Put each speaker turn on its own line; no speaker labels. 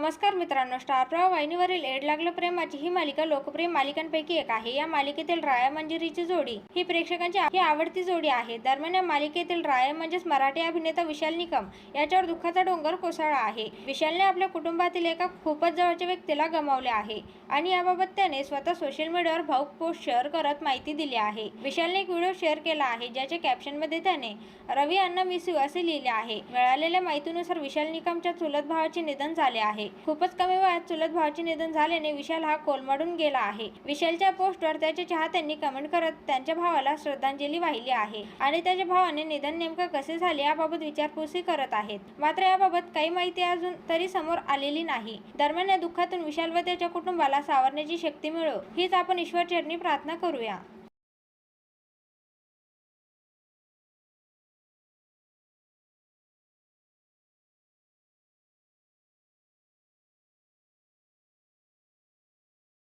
नमस्कार मित्रांनो स्टार प्रवाह वाहिनीवरील एड लागलं प्रेमाची ही मालिका लोकप्रिय मालिकांपैकी एक आहे. या मालिकेतील राया मंजिरीची जोडी. ही प्रेक्षकांची ही आवडती जोडी आहे. दरम्यान या मालिकेतील राया म्हणजेच मराठी अभिनेता विशाल निकम याच्यावर दुःखाचा डोंगर कोसळला आहे. विशालने आपल्या कुटुंबातील एका खूपच जवळच्या व्यक्तीला गमावले आहे आणि याबाबत त्याने स्वतः सोशल मीडियावर भाऊक पोस्ट शेअर करत माहिती दिली आहे. विशालने एक व्हिडिओ शेअर केला आहे ज्याच्या कॅप्शनमध्ये त्याने रवी अण्णा मिस यू असे लिहिले आहे. मिळालेल्या माहितीनुसार विशाल निकमच्या चुलत भावाचे निधन झाले आहे. खूपच कमी वयात चुलत भावाचे निधन झाल्याने विशाल हा कोलमडून गेला आहे. विशालच्या पोस्टवर त्याच्या चाहत्यांनी कमेंट करत त्यांच्या भावाला श्रद्धांजली वाहिली आहे आणि त्याच्या भावाने निधन नेमकं कसे झाले याबाबत विचारपूसही करत आहेत. मात्र याबाबत काही माहिती अजून तरी समोर आलेली नाही. दरम्यान या दुःखातून विशाल व त्याच्या कुटुंबाला सावरण्याची शक्ती मिळो हीच आपण ईश्वर चरणी प्रार्थना करूया.